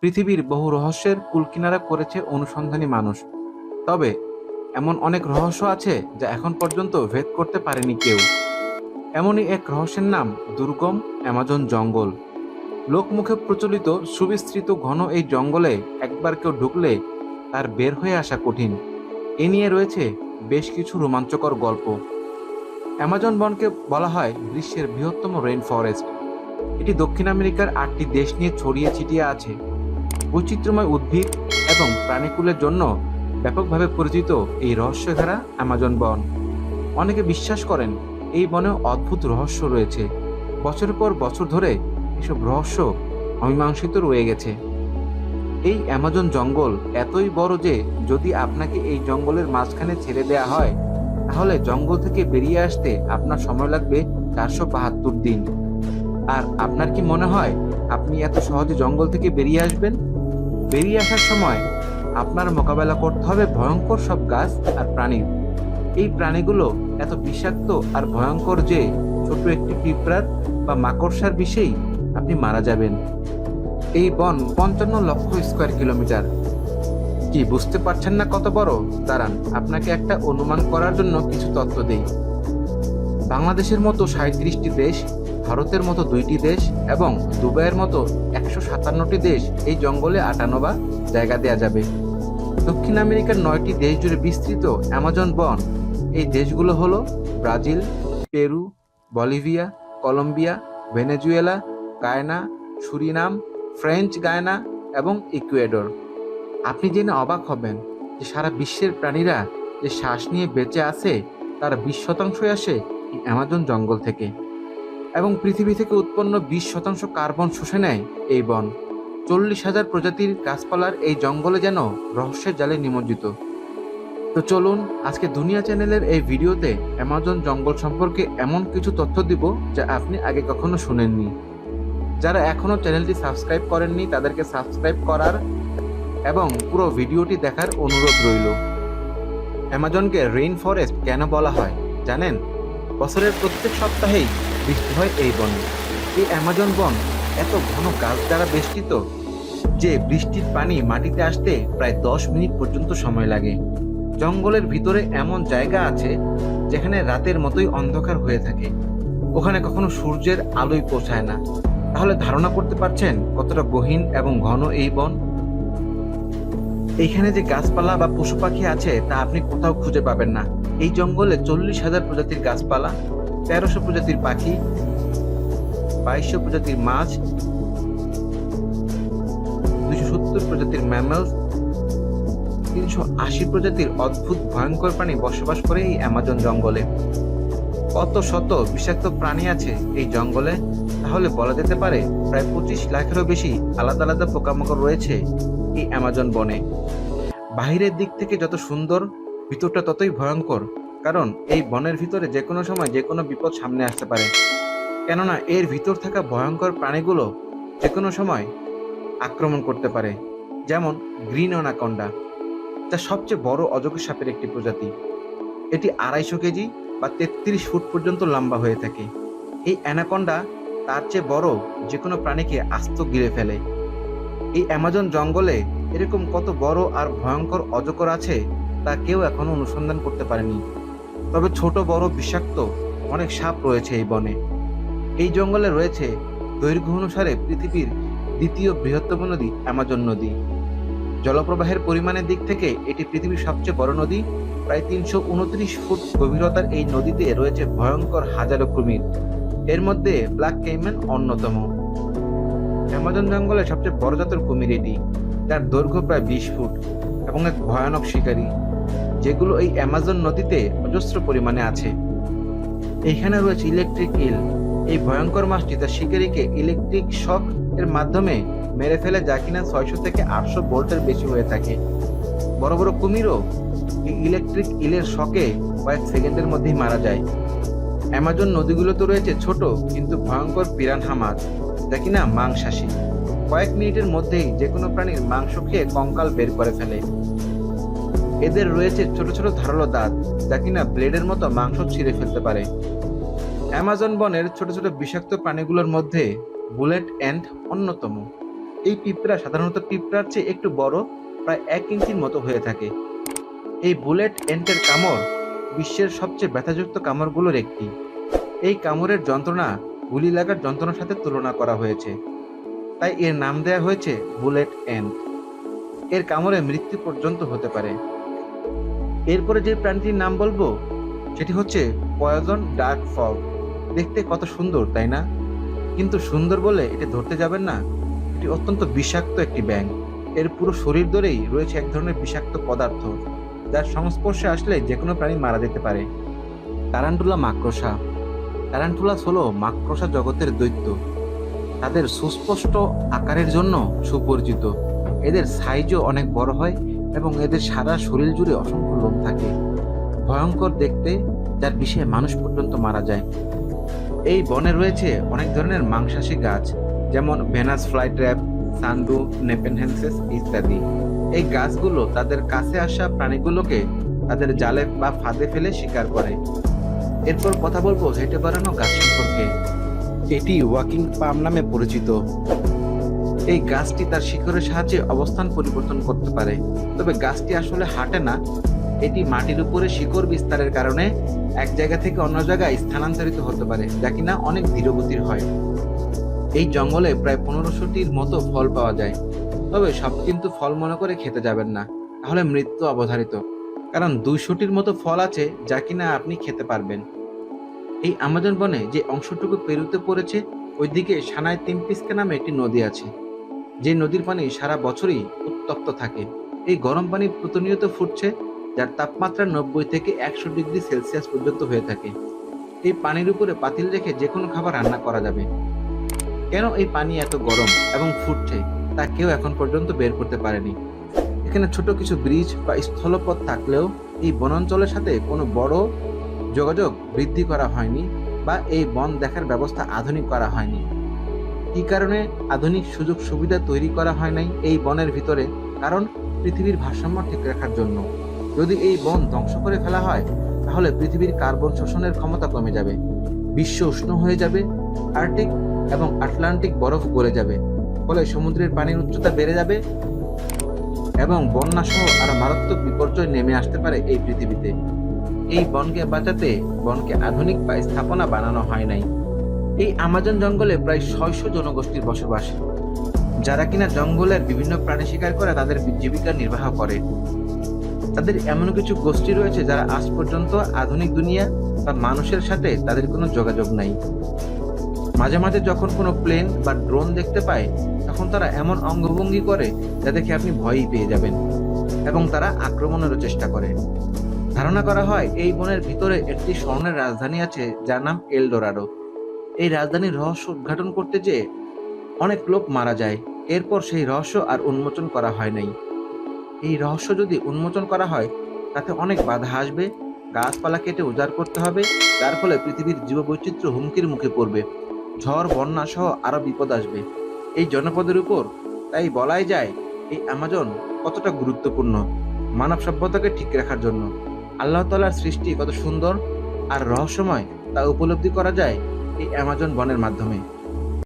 পৃথিবীর বহু রহস্যের কুলকিনারা করেছে অনুসন্ধানী মানুষ। তবে, এমন অনেক রহস্য আছে যা এখন পর্যন্ত ভেদ করতে পারেনি কেউ। এমনই এক রহস্যের নাম দুর্গম অ্যামাজন জঙ্গল। লোকমুখে প্রচলিত সুবিস্তৃত ঘন এই জঙ্গলে একবার কেউ ঢুকলে তার বের হয়ে আসা কঠিন। এ নিয়ে রয়েছে বেশ কিছু রোমাঞ্চকর গল্প। অ্যামাজন বনকে বলা হয় বিশ্বের বৃহত্তম রেইন ফরেস্ট। এটি দক্ষিণ আমেরিকার আটটি দেশ নিয়ে ছড়িয়ে ছিটিয়ে আছে। বৈচিত্র্যময় উদ্ভিদ এবং প্রাণীকুলের জন্য ব্যাপকভাবে পরিচিত এই রহস্যঘেরা অ্যামাজন বন। অনেকে বিশ্বাস করেন এই বনে অদ্ভুত রহস্য রয়েছে। বছরের পর বছর ধরে এসব রহস্য অমীমাংসিত রয়ে গেছে। এই অ্যামাজন জঙ্গল এতই বড় যে যদি আপনাকে এই জঙ্গলের মাঝখানে ছেড়ে দেয়া হয়, তাহলে জঙ্গল থেকে বেরিয়ে আসতে আপনার সময় লাগবে চারশো বাহাত্তর দিন। আর আপনার কি মনে হয় আপনি এত সহজে জঙ্গল থেকে বেরিয়ে আসবেন? বেরিয়ে আসার সময় আপনার মোকাবেলা করতে হবে ভয়ঙ্কর সব গাছ আর প্রাণীর এই প্রাণীগুলো এত বিষাক্ত আর ভয়ঙ্কর যে ছোট একটি পিঁপড়ার বা মাকড়সার বিষেই আপনি মারা যাবেন। এই বন পঞ্চান্ন লক্ষ স্কোয়ার কিলোমিটার। কি, বুঝতে পারছেন না কত বড়? দাঁড়ান, আপনাকে একটা অনুমান করার জন্য কিছু তথ্য দেই। বাংলাদেশের মতো সাঁত্রিশটি দেশ ভারতের মতো দুইটি দেশ এবং দুবাইয়ের মতো একশো সাতান্নটি দেশ এই জঙ্গলে আটানো বা জায়গা দেয়া যাবে। দক্ষিণ আমেরিকার নয়টি দেশ জুড়ে বিস্তৃত অ্যামাজন বন। এই দেশগুলো হলো Brazil, Peru, Bolivia, Colombia, Venezuela, Guyana, Suriname, French Guiana এবং ইকুয়েডর। আপনি জেনে অবাক হবেন যে সারা বিশ্বের প্রাণীরা যে শ্বাস নিয়ে বেঁচে আছে, তার বিশ শতাংশই আসে অ্যামাজন জঙ্গল থেকে। এবং পৃথিবী থেকে উৎপন্ন বিশ শতাংশ কার্বন শুষে নেয় এই বন। চল্লিশ হাজার প্রজাতির গাছপালার এই জঙ্গলে যেন রহস্যের জালে নিমজ্জিত। তো চলুন, আজকে দুনিয়া চ্যানেলের এই ভিডিওতে অ্যামাজন জঙ্গল সম্পর্কে এমন কিছু তথ্য দিব যা আপনি আগে কখনো শুনেননি। যারা এখনও চ্যানেলটি সাবস্ক্রাইব করেননি, তাদেরকে সাবস্ক্রাইব করার এবং পুরো ভিডিওটি দেখার অনুরোধ রইল। অ্যামাজনকে রেইন ফরেস্ট কেন বলা হয় জানেন? বছরের প্রত্যেক সপ্তাহেই বৃষ্টি হয় এই বনে। এই অ্যামাজন বন এত ঘন গাছ দ্বারা বেষ্টিত যে বৃষ্টির পানি মাটিতে আসতে প্রায় দশ মিনিট পর্যন্ত সময় লাগে। জঙ্গলের ভিতরে এমন জায়গা আছে যেখানে রাতের মতোই অন্ধকার হয়ে থাকে। ওখানে কখনো সূর্যের আলোয় পৌঁছায় না। তাহলে ধারণা করতে পারছেন কতটা গহীন এবং ঘন এই বন? এইখানে যে গাছপালা বা পশু পাখি আছে তা আপনি কোথাও খুঁজে পাবেন না। এই জঙ্গলে চল্লিশ হাজার প্রজাতির গাছপালা তেরোশো প্রজাতির পাখি, বাইশশো প্রজাতির মাছ দুশো সত্তর প্রজাতির ম্যামেলস তিনশো আশি প্রজাতির অদ্ভুত ভয়ঙ্কর প্রাণী বসবাস করে এই অ্যামাজন জঙ্গলে। কত শত বিষাক্ত প্রাণী আছে এই জঙ্গলে? তাহলে বলা যেতে পারে প্রায় পঁচিশ লাখেরও বেশি আলাদা আলাদা পোকামাকড় রয়েছে এই অ্যামাজন বনে। বাহিরের দিক থেকে যত সুন্দর, ভিতরটা ততই ভয়ঙ্কর। কারণ এই বনের ভিতরে যে কোনো সময় যে কোনো বিপদ সামনে আসতে পারে। কেননা এর ভিতর থাকা ভয়ঙ্কর প্রাণীগুলো যে কোনো সময় আক্রমণ করতে পারে, যেমন গ্রিন অনাকন্ডা যা সবচেয়ে বড় অজগর সাপের একটি প্রজাতি। এটি আড়াইশো কেজি বা তেত্রিশ ফুট পর্যন্ত লম্বা হয়ে থাকে। এই অ্যানাকন্ডা তার চেয়ে বড় যে কোনো প্রাণীকে আস্ত গিলে ফেলে। এই অ্যামাজন জঙ্গলে এরকম কত বড় আর ভয়ঙ্কর অজগর আছে তা কেউ এখনও অনুসন্ধান করতে পারেনি। তবে ছোট, বড়, বিষাক্ত অনেক সাপ রয়েছে এই বনে। এই জঙ্গলে রয়েছে দৈর্ঘ্য অনুসারে পৃথিবীর দ্বিতীয় বৃহত্তম নদী অ্যামাজন নদী। জলপ্রবাহের পরিমাণের দিক থেকে এটি পৃথিবীর সবচেয়ে বড় নদী। প্রায় তিনশো উনত্রিশ ফুট গভীরতার এই নদীতে রয়েছে ভয়ঙ্কর হাজারো কুমির। এর মধ্যে ব্ল্যাক কেইম্যান অন্যতম। অ্যামাজন জঙ্গলে সবচেয়ে বড় জাতের কুমির এটি। যার দৈর্ঘ্য প্রায় বিশ ফুট এবং এক ভয়ানক শিকারী। যেগুলো এই অ্যামাজন নদীতে অজস্র পরিমাণে আছে। এইখানে রয়েছে ইলেকট্রিক ইল। এই ভয়ঙ্কর মাছটি তার শিকারীকে ইলেকট্রিক শক এর মাধ্যমে মেরে ফেলে যা কিনা ছয়শো থেকে আটশো ভোল্টের বেশি হয়ে থাকে। বড় বড় কুমিরও এই ইলেকট্রিক ইলের শকে কয়েক সেকেন্ডের মধ্যেই মারা যায়। অ্যামাজন নদীগুলোতে রয়েছে ছোট কিন্তু ভয়ঙ্কর পিরানহা মাছ, যা কিনা মাংসাশী। কয়েক মিনিটের মধ্যেই যে কোনো প্রাণীর মাংস খেয়ে কঙ্কাল বের করে ফেলে। এদের রয়েছে ছোট ছোট ধারালো দাঁত যা কিনা ব্লেডের মতো মাংস ছিঁড়ে ফেলতে পারে। অ্যামাজন বনের ছোট ছোট বিষাক্ত প্রাণীগুলোর মধ্যে বুলেট অ্যান্ড অন্যতম। এই পিঁপড়া সাধারণত পিঁপড়ার চেয়ে একটু বড়, প্রায় এক ইঞ্চির মতো হয়ে থাকে। এই বুলেট এন্টের কামড় বিশ্বের সবচেয়ে ব্যথাযুক্ত কামড়গুলোর একটি। এই কামড়ের যন্ত্রণা গুলি লাগার যন্ত্রণার সাথে তুলনা করা হয়েছে। তাই এর নাম দেওয়া হয়েছে বুলেট এন্ট এর কামড়ে মৃত্যু পর্যন্ত হতে পারে। এরপরে যে প্রাণীটির নাম বলব, সেটি হচ্ছে পয়জন ডার্ক ফগ দেখতে কত সুন্দর, তাই না? কিন্তু সুন্দর বলে এটি ধরতে যাবেন না। এটি অত্যন্ত বিষাক্ত একটি ব্যাঙ। এর পুরো শরীর ধরেই রয়েছে এক ধরনের বিষাক্ত পদার্থ, যার সংস্পর্শে আসলে যে কোনো প্রাণী মারা যেতে পারে। টারান্টুলা মাকড়সা। টারান্টুলাস হলো মাকড়সা জগতের দৈত্য। তাদের সুস্পষ্ট আকারের জন্য সুপরিচিত। এদের সাইজও অনেক বড় হয়। এবং এদের সারা শরীর জুড়ে অসংখ্য লোম থাকে। ভয়ঙ্কর দেখতে, যার বিষয়ে মানুষ পর্যন্ত মারা যায়। এই বনে রয়েছে অনেক ধরনের মাংসাশী গাছ, যেমন Venus flytrap, sundew, Nepenthes ইত্যাদি। এই গাছগুলো তাদের কাছে আসা প্রাণীগুলোকে তাদের জালে বা ফাঁদে ফেলে শিকার করে। এরপর কথা বলব হেঁটে বেড়ানো গাছ সম্পর্কে। এটি ওয়াকিং পাম নামে পরিচিত। এই গাছটি তার শিকড়ের সাহায্যে অবস্থান পরিবর্তন করতে পারে। তবে গাছটি আসলে হাঁটে না। এটি মাটির উপরে শিকড় বিস্তারের কারণে এক জায়গা থেকে অন্য জায়গায় স্থানান্তরিত হতে পারে, যা কিনা অনেক ধীরগতির হয়। এই জঙ্গলে প্রায় পনেরোশোটির মতো ফল পাওয়া যায়। তবে সব কিন্তু ফল মনে করে খেতে যাবেন না। তাহলে মৃত্যু অবধারিত। কারণ দুইশোটির মতো ফল আছে যা কিনা আপনি খেতে পারবেন। এই আমাজন বনে যে অংশটুকু পেরুতে পড়েছে, ওইদিকে সানায় তিমপিস্কা নামে একটি নদী আছে। যে নদীর পানি সারা বছরই উত্তপ্ত থাকে। এই গরম পানি প্রতিনিয়ত ফুটছে, যার তাপমাত্রা নব্বই থেকে একশো ডিগ্রি সেলসিয়াস পর্যন্ত হয়ে থাকে। এই পানির উপরে পাতিল রেখে যে কোনো খাবার রান্না করা যাবে। কেন এই পানি এত গরম এবং ফুটছে, তা কেউ এখন পর্যন্ত বের করতে পারেনি। এখানে ছোট কিছু ব্রিজ বা স্থলপথ থাকলেও এই বনাঞ্চলের সাথে কোনো বড় যোগাযোগ বৃদ্ধি করা হয়নি বা এই বন দেখার ব্যবস্থা আধুনিক করা হয়নি। কি কারণে আধুনিক সুযোগ সুবিধা তৈরি করা হয় নাই এই বনের ভিতরে? কারণ পৃথিবীর ভারসাম্য ঠিক রাখার জন্য। যদি এই বন ধ্বংস করে ফেলা হয়, তাহলে পৃথিবীর কার্বন শোষণের ক্ষমতা কমে যাবে, বিশ্ব উষ্ণ হয়ে যাবে, আর্কটিক এবং আটলান্টিক বরফ গলে যাবে, ফলে সমুদ্রের পানির উচ্চতা বেড়ে যাবে এবং বন্যা সহ আরও মারাত্মক বিপর্যয় নেমে আসতে পারে এই পৃথিবীতে। এই বনকে বাঁচাতে বনকে আধুনিক বা স্থাপনা বানানো হয় নাই। এই আমাজন জঙ্গলে প্রায় ছয়শো জনগোষ্ঠীর বসবাস। যারা কিনা জঙ্গলের বিভিন্ন প্রাণী শিকার করে তাদের জীবিকা নির্বাহ করে। তাদের এমন কিছু গোষ্ঠী রয়েছে যারা আজ পর্যন্ত আধুনিক দুনিয়া বা মানুষের সাথে তাদের কোনো যোগাযোগ নাই। মাঝে মাঝে যখন কোনো প্লেন বা ড্রোন দেখতে পায়, তখন তারা এমন অঙ্গভঙ্গি করে যা দেখে আপনি ভয়ই পেয়ে যাবেন এবং তারা আক্রমণেরও চেষ্টা করে। ধারণা করা হয় এই বনের ভিতরে একটি স্বর্ণের রাজধানী আছে যার নাম এলডোরাডো। এই রাজধানীর রহস্য উদ্ঘাটন করতে যেয়ে অনেক লোক মারা যায়। এরপর সেই রহস্য আর উন্মোচন করা হয় নাই। এই রহস্য যদি উন্মোচন করা হয়, তাতে অনেক বাধা আসবে, গাছপালা কেটে উজাড় করতে হবে, যার ফলে পৃথিবীর জীববৈচিত্র্য হুমকির মুখে পড়বে, ঝড়, বন্যা সহ আরও বিপদ আসবে। এই জনপদের উপর তাই বলাই যায়, এই আমাজন কতটা গুরুত্বপূর্ণ, মানব সভ্যতাকে ঠিক রাখার জন্য। আল্লাহ তালার সৃষ্টি কত সুন্দর আর রহস্যময় তা উপলব্ধি করা যায় অ্যামাজন বনের মাধ্যমে।